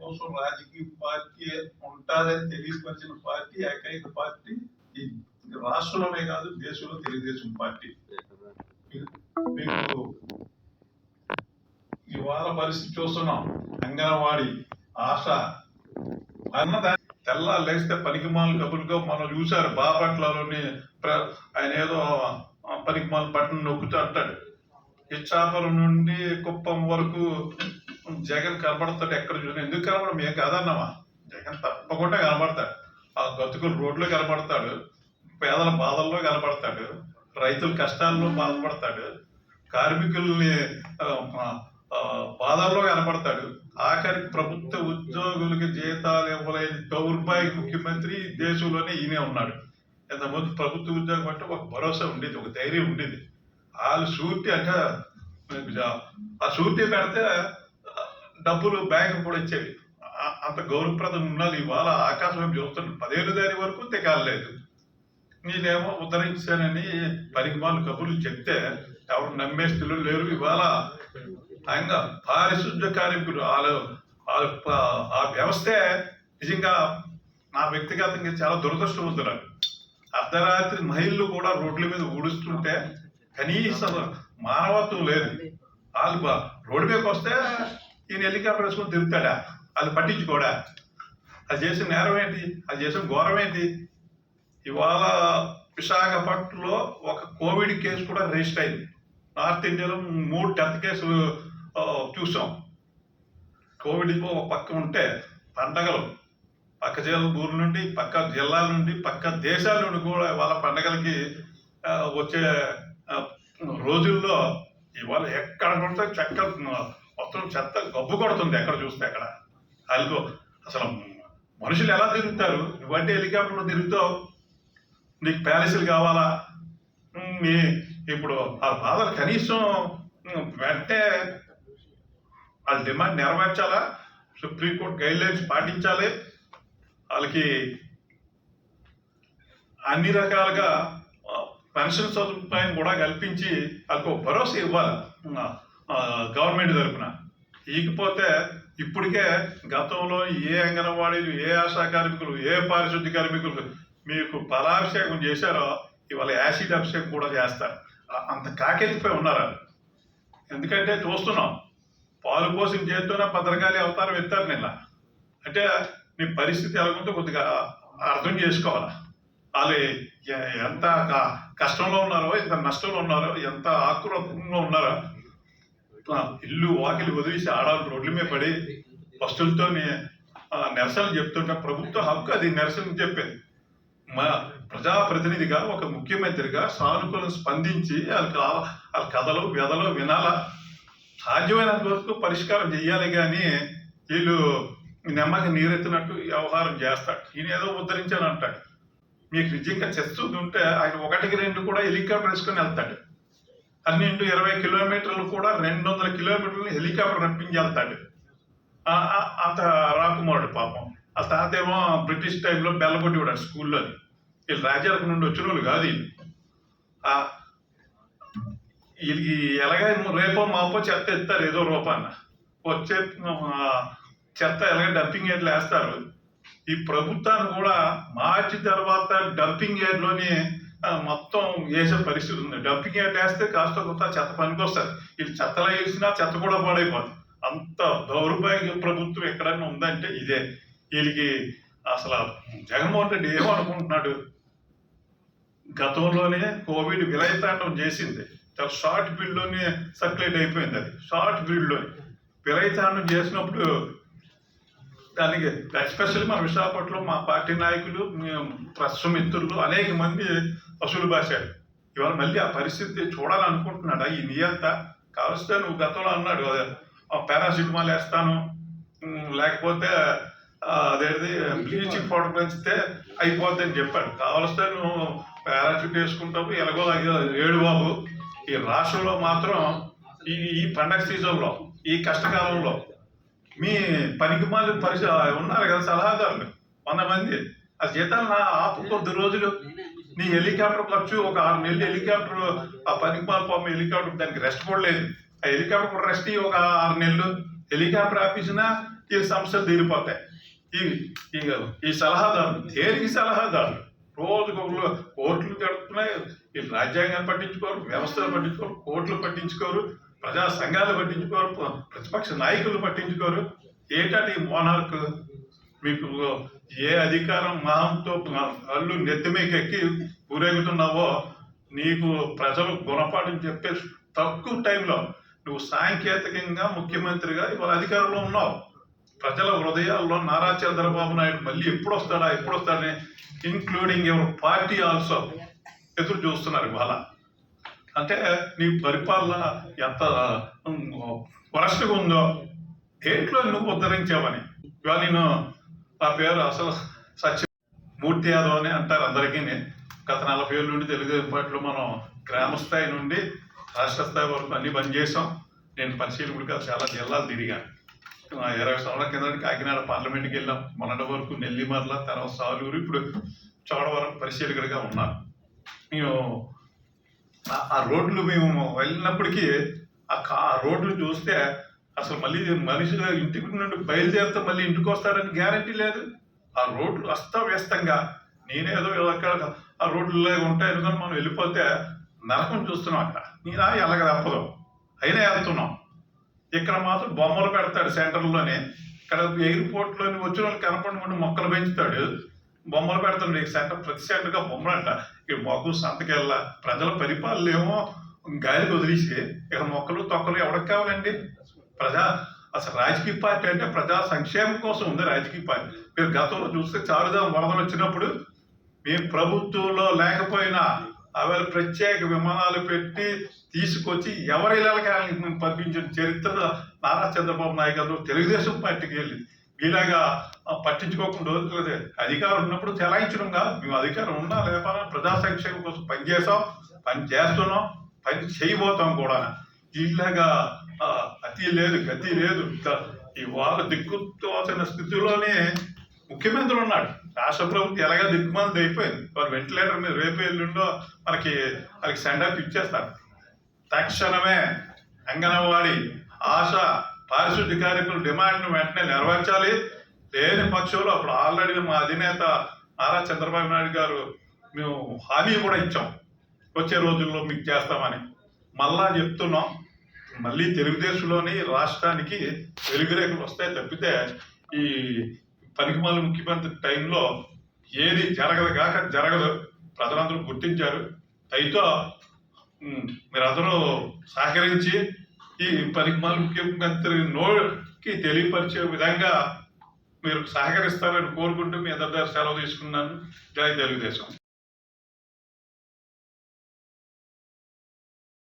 కోసం రాజకీయ పార్టీ ఉంటాదని తెలియపరిచిన పార్టీ ఏకైక పార్టీ ఈ రాష్ట్రంలోనే కాదు దేశంలో తెలుగుదేశం పార్టీ. మీకు ఇవాళ పరిస్థితి చూస్తున్నాం. అంగన్వాడి ఆశ. అన్నదా తెల్ల లేస్తే పనికిమాల కబుర్గా మనం చూశారు. బాపట్లలోని ఆయన ఏదో పనికిమాల బట్టను నొక్కుతూ అంటాడు. ఇచ్చాపురం నుండి కుప్పం వరకు జగన్ కనబడతాడు ఎక్కడ చూసినా. ఎందుకు కనబడడం మేము కాదన్నావా జగన్ తప్పకుండా కనబడతాడు ఆ గతుకులు రోడ్లో కనబడతాడు పేదల బాధల్లో కనబడతాడు రైతుల కష్టాల్లో బాధపడతాడు కార్మికుల్ని ఆ, బాధల్లో కనపడతాడు. ఆఖరి ప్రభుత్వ ఉద్యోగులకి జీతాలు ఇవ్వలేని దౌర్భాగ్య ముఖ్యమంత్రి దేశంలోనే ఈయనే ఉన్నాడు. ఇంతకుముందు ప్రభుత్వ ఉద్యోగం అంటే ఒక భరోసా ఉండేది ఒక ధైర్యం ఉండేది. వాళ్ళు షూరిటీ అంటే ఆ షూరిటీ పెడితే డబ్బులు బ్యాంకు కూడా ఇచ్చేవి. అంత గౌరవప్రదం ఉండాలి ఇవాళ ఆకాశం వైపు చూస్తున్నాడు పదిహేను దాని వరకు తెగాలేదు నేనేమో ఉద్ధరించానని పనికిమాల కబుర్లు చెప్తే ఎవరు నమ్మే స్థితిలో లేరు ఇవాళ. ఇంకా పారిశుద్ధ్య కార్మికులు వాళ్ళు వాళ్ళ ఆ వ్యవస్థే నిజంగా నా వ్యక్తిగతంగా చాలా దురదృష్టవంతురాలు. అర్ధరాత్రి మహిళలు కూడా రోడ్ల మీద ఊడుస్తుంటే కనీసం మానవత్వం లేదు. వాళ్ళు రోడ్డు మీదకి వస్తే ఈయన హెలికాప్టర్ వేసుకొని తిరుగుతాడా? అది పట్టించుకోడా? అది చేసిన నేరం ఏంటి? అది చేసిన ఘోరం ఏంటి? ఇవాళ విశాఖపట్నంలో ఒక కోవిడ్ కేసు కూడా రిజిస్టర్ అయింది. నార్త్ ఇండియాలో మూడు డెత్ కేసులు చూసాం. కోవిడ్ ఒక పక్క ఉంటే పండగలు. పక్క జిల్లా ఊరు నుండి పక్క జిల్లాల నుండి పక్క దేశాల నుండి కూడా వాళ్ళ పండగలకి వచ్చే రోజుల్లో ఇవాళ ఎక్కడ కొడితే చెక్క మొత్తం చెత్త గబ్బు కొడుతుంది ఎక్కడ చూస్తే అక్కడ. అల్గో అసలు మనుషులు ఎలా తిరుగుతారు? నువ్వంటే హెలికాప్టర్లో తిరుగుతావు. నీకు ప్యాలెస్లు కావాలా? ఇప్పుడు ఆ బాధలు కనీసం వెంటనే వాళ్ళ డిమాండ్ నెరవేర్చాలా? సుప్రీంకోర్టు గైడ్ లైన్స్ పాటించాలి. వాళ్ళకి అన్ని రకాలుగా పెన్షన్ సదుపాయం కూడా కల్పించి వాళ్ళకు భరోసా ఇవ్వాలి. గవర్నమెంట్ తరఫున ఇకపోతే ఇప్పటికే గతంలో ఏ అంగన్వాడీలు ఏ ఆశా కార్మికులు ఏ పారిశుద్ధ్య కార్మికులు మీకు ఫలాభిషేకం చేశారో ఇవాళ యాసిడ్ అభిషేకం కూడా చేస్తారు. అంత కాకెత్తిపోయి ఉన్నారు ఎందుకంటే చూస్తున్నాం పాలు పోసిన చేతితోనే భద్రకాళి అవతారం ఎత్తారు నిన్న. అంటే మీ పరిస్థితి ఎలాగుందో కొద్దిగా అర్థం చేసుకోవాలి? వాళ్ళు ఎంత కష్టంలో ఉన్నారో ఎంత నష్టంలో ఉన్నారో ఎంత ఆక్రోతంలో ఉన్నారో ఆ, ఇల్లు వాకిలి వదిలేసి ఆడవాళ్ళు రోడ్ల మీద పడి బస్సులతో ఆ, నిరసనలు చెప్తుంటే ప్రభుత్వ హక్కు అది నిరసన చెప్పేది. మా ప్రజాప్రతినిధిగా ఒక ముఖ్యమంత్రిగా సానుకూలం స్పందించి వాళ్ళకి వాళ్ళ కథలు వ్యధలు వినాలా? సాధ్యమైనంత వరకు పరిష్కారం చేయాలి కానీ వీళ్ళు నెమ్మకి నీరెత్తినట్టు వ్యవహారం చేస్తాడు. ఈయన ఏదో ఉద్ధరించాను అంటాడు మీకు నిజంగా చేస్తుంది ఉంటే ఆయన ఒకటికి రెండు కూడా హెలికాప్టర్ వేసుకొని వెళ్తాడు. పన్నెండు ఇరవై కిలోమీటర్లు కూడా రెండు వందల కిలోమీటర్లు హెలికాప్టర్ రప్పించి అంత రాకుమారుడు పాపం. ఆ తాత ఏమో బ్రిటిష్ టైంలో బెల్లగొట్టి కూడా స్కూల్లో. వీళ్ళు రాజ్యాలకు నుండి వచ్చిన వాళ్ళు కాదు వీళ్ళకి ఎలాగ రేపో మాపో చెత్త ఎత్తారు ఏదో రూపాన్న వచ్చే చెత్త ఎలాగ డంపింగ్ యార్డ్లు వేస్తారు. ఈ ప్రభుత్వాన్ని కూడా మార్చి తర్వాత డంపింగ్ యార్డ్లోనే మొత్తం వేసే పరిస్థితి ఉంది. డంపింగ్ యార్డ్ వేస్తే కాస్త కొంత చెత్త పనికి ఇది చెత్తలా వేసినా చెత్త కూడా పాడైపోతుంది అంత దౌర్భాగ్య ప్రభుత్వం ఎక్కడైనా ఉందంటే ఇదే. వీళ్ళకి అసలు జగన్మోహన్ రెడ్డి ఏమనుకుంటున్నాడు గతంలోనే కోవిడ్ విలయతాండం చేసింది. చాలా షార్ట్ పీరియడ్లోనే సర్క్యులేట్ అయిపోయింది అది. షార్ట్ పీరియడ్లోనే విలయతాండం చేసినప్పుడు దానికి ఎస్పెషల్లీ మన విశాఖపట్నంలో మా పార్టీ నాయకులు మేము ప్రెస్ మిత్రులు అనేక మంది పశువులు బాశారు ఇవాళ మళ్ళీ ఆ పరిస్థితి చూడాలనుకుంటున్నాడా. ఈ నియంత కావలిస్తే నువ్వు గతంలో అన్నాడు. పారాసిటమాల్ వేస్తాను. లేకపోతే ఆ, అదేంటిది బ్లీచింగ్ పౌడర్. పెంచితే అయిపోద్ది అని చెప్పాడు. కావలిస్తే నువ్వు పారాచూట్ వేసుకుంటావు. ఎలాగో ఏడు బాబు. ఈ రాష్ట్రంలో మాత్రం ఈ ఈ పండగ సీజన్లో ఈ కష్టకాలంలో మీ పనికి మాలి పరిచయ ఉన్నారు కదా సలహాదారులు. వంద మంది. ఆ జీతాలు నా ఆపు కొద్ది రోజులు. నీ హెలికాప్టర్ ఖర్చు ఒక ఆరు నెలలు హెలికాప్టర్ ఆ పనికి మాలి పాపం హెలికాప్టర్ దానికి రెస్ట్ కూడా లేదు. ఆ హెలికాప్టర్ కూడా రెస్ట్ ఒక ఆరు నెలలు. హెలికాప్టర్ ఆపించినా ఈ సమస్యలు తీరిపోతాయి. ఈ ఈ ఈ సలహాదారులు దేనికి సలహాదారులు రోజుకు ఒకరు కోర్టులు గడుపుతున్నాయి ఈ రాజ్యాంగాన్ని పట్టించుకోరు వ్యవస్థలు పట్టించుకోరు కోర్టులు పట్టించుకోరు ప్రజా సంఘాలు పట్టించుకోరు ప్రతిపక్ష నాయకులు పట్టించుకోరు. ఏంటంటే ఈ మోనార్క్ మీకు ఏ అధికారం మహంతో అల్లు నెత్తిమీకెక్కి ఊరేగుతున్నావో నీకు ప్రజలు గుణపాఠం చెప్పే తక్కువ టైంలో నువ్వు సాంకేతికంగా ముఖ్యమంత్రిగా ఇవాళ అధికారంలో ఉన్నావు. ప్రజల హృదయాల్లో నారా చంద్రబాబు నాయుడు మళ్ళీ ఎప్పుడు వస్తాడా ఎప్పుడు వస్తాడని ఇంక్లూడింగ్ యువర్ పార్టీ ఆల్సో ఎదురు చూస్తున్నారు ఇవాళ. అంటే నీ పరిపాలన ఎంత వరస్ట్గా ఉందో దేంట్లో నువ్వు ఉద్ధరించావని. ఇవాళ నేను నా పేరు అసలు సత్య మూర్తి యాదవ్ అని అంటారు అందరికీ. గత నలభై ఏళ్ళ నుండి తెలుగుదేశం పార్టీలో మనం గ్రామ స్థాయి నుండి రాష్ట్ర స్థాయి వరకు అన్ని బంద్ చేసాం నేను పరిశీలకుడిగా చాలా జిల్లాలు తిరిగాను. ఇరవై సంవత్సరాల కింద కాకినాడ పార్లమెంట్కి వెళ్ళాం. మొన్నటి వరకు నెల్లిమర్ల తర్వాత సాలూరు ఇప్పుడు చోడవరం పరిశీలకుడిగా ఉన్నాను. మేము ఆ- రోడ్లు మేము వెళ్ళినప్పటికీ ఆ కా- ఆ రోడ్లు చూస్తే అసలు మళ్ళీ మనిషి ఇంటికి నుండి బయలుదేరితే మళ్ళీ ఇంటికి వస్తాడని గ్యారంటీ లేదు. ఆ రోడ్లు అస్తవ్యస్తంగా. నేనేదో అక్కడ ఆ రోడ్లు ఉంటాయి అనుకుని మనం వెళ్ళిపోతే నరకం చూస్తున్నాం అక్కడ. నేనా ఎలాగ తప్పదు. అయినా వెళ్తున్నాం. ఇక్కడ మాత్రం బొమ్మలు పెడతాడు సెంటర్లోనే. ఇక్కడ ఎయిర్పోర్ట్లోని వచ్చిన వాళ్ళు కనపడకుండా మొక్కలు పెంచుతాడు. బొమ్మలు పెడతాడు. ఈ సెంటర్ ప్రతి సెంటర్గా బొమ్మలు అంట ఇక మొగ్గు సంతకెళ్ళ ప్రజల పరిపాలనేమో గాలికి వదిలేసి ఇక మొక్కలు తొక్కలు ఎవరికి కావాలండి? ప్రజా అసలు రాజకీయ పార్టీ అంటే ప్రజా సంక్షేమం కోసం ఉంది రాజకీయ పార్టీ. మీరు గతంలో చూస్తే చారుదాం వరదలు వచ్చినప్పుడు మేము ప్రభుత్వంలో లేకపోయినా అవి ప్రత్యేక విమానాలు పెట్టి తీసుకొచ్చి ఎవరి ఇళ్ళకి పంపించిన చరిత్ర నారా చంద్రబాబు నాయుడు గారు తెలుగుదేశం పార్టీకి వెళ్ళి మీలాగా పట్టించుకోకుండా వదిలేదు. అధికారం ఉన్నప్పుడు చెలాయించడం కాదు. మేము అధికారం ఉన్నా లేకపోయినా ప్రజా సంక్షేమం కోసం పనిచేసాం పని చేస్తున్నాం పని చేయబోతాం కూడా దీనిలాగా అతి లేదు గతి లేదు. ఇవాళ దిక్కుతోచిన స్థితిలోనే ముఖ్యమంత్రి ఉన్నాడు. రాష్ట్ర ప్రభుత్వం ఎలాగ దిక్కుమంది అయిపోయింది. వారు వెంటిలేటర్ మీద రేపు ఎల్లుండో మనకి వాళ్ళకి సెండప్ ఇచ్చేస్తారు. తక్షణమే అంగన్వాడి ఆశ పారిశుద్ధ్య కార్మికుల డిమాండ్ను వెంటనే నెరవేర్చాలి. లేని పక్షంలో అప్పుడు ఆల్రెడీ మా అధినేత నారా చంద్రబాబు నాయుడు గారు మేము హామీ కూడా ఇచ్చాం. వచ్చే రోజుల్లో మీకు చేస్తామని. మళ్ళా చెప్తున్నాం. మళ్ళీ తెలుగుదేశంలోని రాష్ట్రానికి వెలుగురేఖలు వస్తాయి తప్పితే ఈ పనికిమాల ముఖ్యమంత్రి టైంలో ఏది జరగదు కాక జరగదు. ప్రజలందరూ గుర్తించారు. అయితే మీరందరూ సహకరించి ఈ పనికిమాల ముఖ్యమంత్రి నోకి తెలియపరిచే విధంగా మీరు సహకరిస్తారని కోరుకుంటూ మీ అందరి సెలవు తీసుకున్నాను. జై తెలుగుదేశం.